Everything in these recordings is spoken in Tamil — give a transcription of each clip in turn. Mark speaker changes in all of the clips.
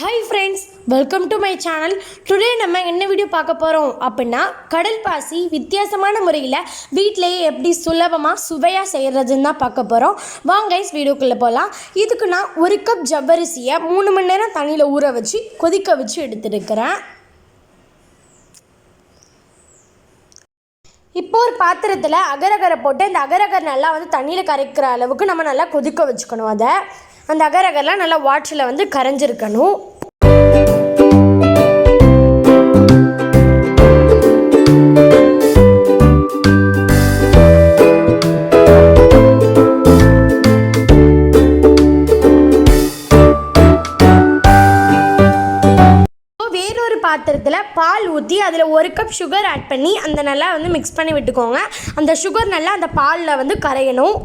Speaker 1: Hi friends welcome to my channel today நம்ம என்ன வீடியோ பார்க்க போகிறோம் அப்படின்னா கடல் பாசி வித்தியாசமான முறையில் வீட்டிலேயே எப்படி சுலபமாக சுவையாக செய்கிறதுன்னு தான் பார்க்க போகிறோம் வாங்க guys வீடியோக்குள்ளே போகலாம் இதுக்கு நான் ஒரு கப் ஜவ்வரிசியை மூணு மணி நேரம் தண்ணியில் ஊற வச்சு கொதிக்க வச்சு எடுத்துருக்கிறேன். இப்போ ஒரு பாத்திரத்தில் அகரகரை போட்டு இந்த அகரகர் நல்லா வந்து தண்ணியில் கரைக்கிற அளவுக்கு நம்ம நல்லா கொதிக்க வச்சுக்கணும் அதை. அந்த அகரகர்லாம் நல்லா வாட்டரில் வந்து கரைஞ்சிருக்கணும். வேறொரு பாத்திரத்தில் பால் ஊற்றி அதில் ஒரு கப் சுகர் ஆட் பண்ணி அந்த நல்லா வந்து மிக்ஸ் பண்ணி விட்டுக்கோங்க. அந்த சுகர் நல்லா அந்த பாலில் வந்து கரையணும்.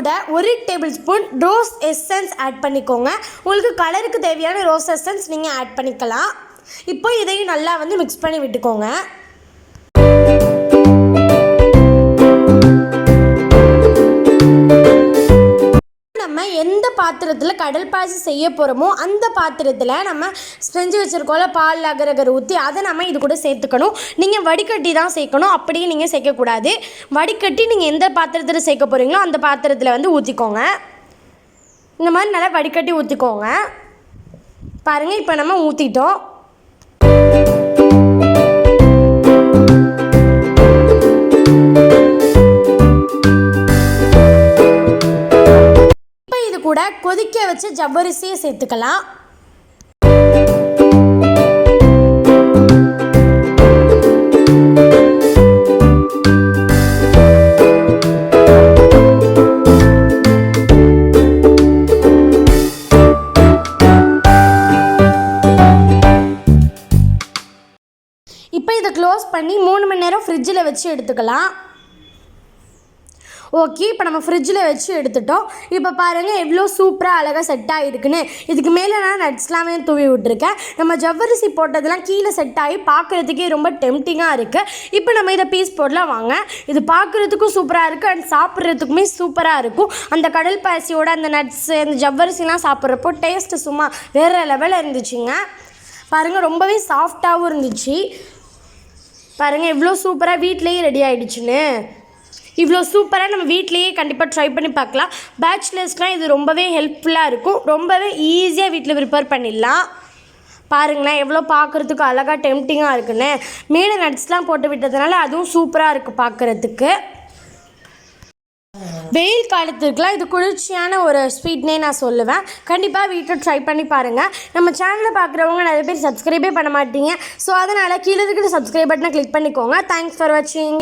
Speaker 1: கூட ஒரு table spoon rose essence add பண்ணிக்கோங்க. உங்களுக்கு கலருக்கு தேவையான ரோஸ் எசன்ஸ் நீங்கள் ஆட் பண்ணிக்கலாம். இப்போ இதையும் நல்லா வந்து மிக்ஸ் பண்ணி விட்டுக்கோங்க. பாத்திரத்தில் கடல் பாசி செய்ய போகிறோமோ அந்த பாத்திரத்தில் நம்ம செஞ்சு வச்சுருக்கோம்ல பால் அகரகர் ஊற்றி அதை நம்ம இது கூட சேர்த்துக்கணும். நீங்கள் வடிகட்டி தான் சேர்க்கணும் அப்படியே நீங்கள் சேர்க்கக்கூடாது. வடிகட்டி நீங்கள் எந்த பாத்திரத்தில் சேர்க்க போகிறீங்களோ அந்த பாத்திரத்தில் வந்து ஊற்றிக்கோங்க இந்த மாதிரி நல்லா வடிகட்டி ஊற்றிக்கோங்க பாருங்கள் இப்போ நம்ம ஊற்றிட்டோம் கூட கொதிக்க வச்சு ஜவ்வரிசியை சேர்த்துக்கலாம். இப்போ இதை க்ளோஸ் பண்ணி மூணு மணி நேரம் ஃப்ரிட்ஜில் வச்சு எடுத்துக்கலாம். ஓகே இப்போ நம்ம ஃப்ரிட்ஜில் வச்சு எடுத்துட்டோம். இப்போ பாருங்கள் எவ்வளோ சூப்பராக அழகாக செட் ஆகிருக்குன்னு. இதுக்கு மேலே நான் நட்ஸ்லாமே தூவி விட்டுருக்கேன். நம்ம ஜவ்வரிசி போட்டதெல்லாம் கீழே செட் ஆகி பார்க்குறதுக்கே ரொம்ப டெம்டிங்காக இருக்குது இப்போ நம்ம இதை பீஸ் போடலாம் வாங்க. இது பார்க்குறதுக்கும் சூப்பராக இருக்குது அண்ட் சாப்பிட்றதுக்குமே சூப்பராக இருக்கும். அந்த கடல் பாசியோட அந்த நட்ஸு அந்த ஜவ்வரிசிலாம் சாப்பிட்றப்போ டேஸ்ட்டு சும்மா வேறு லெவலில் இருந்துச்சுங்க. பாருங்கள் ரொம்பவே சாஃப்டாகவும் இருந்துச்சு. பாருங்கள் எவ்வளோ சூப்பராக வீட்லேயே ரெடி ஆகிடுச்சுன்னு இவ்வளோ சூப்பராக நம்ம வீட்லேயே கண்டிப்பாக ட்ரை பண்ணி பார்க்கலாம். பேச்சுலர்ஸ்க்குலாம் இது ரொம்பவே ஹெல்ப்ஃபுல்லாக இருக்கும். ரொம்பவே ஈஸியாக வீட்டில் ப்ரிப்பேர் பண்ணிடலாம். பாருங்களேன் எவ்வளோ பார்க்குறதுக்கு அழகாக டெம்டிங்காக இருக்குன்னு. மேலே நட்ஸ்லாம் போட்டு விட்டதுனால அதுவும் சூப்பராக இருக்குது பார்க்குறதுக்கு. வெயில் காலத்துக்குலாம் இது குளிர்ச்சியான ஒரு ஸ்வீட்னே நான் சொல்லுவேன். கண்டிப்பாக வீட்டில் ட்ரை பண்ணி பாருங்கள் நம்ம சேனலில் பார்க்குறவங்க நிறைய பேர் சப்ஸ்கிரைபே பண்ண மாட்டீங்க. ஸோ அதனால் கீழே இருக்கிற சப்ஸ்கிரைப் பட்டனை கிளிக் பண்ணிக்கோங்க. தேங்க்ஸ் ஃபார் வாட்சிங்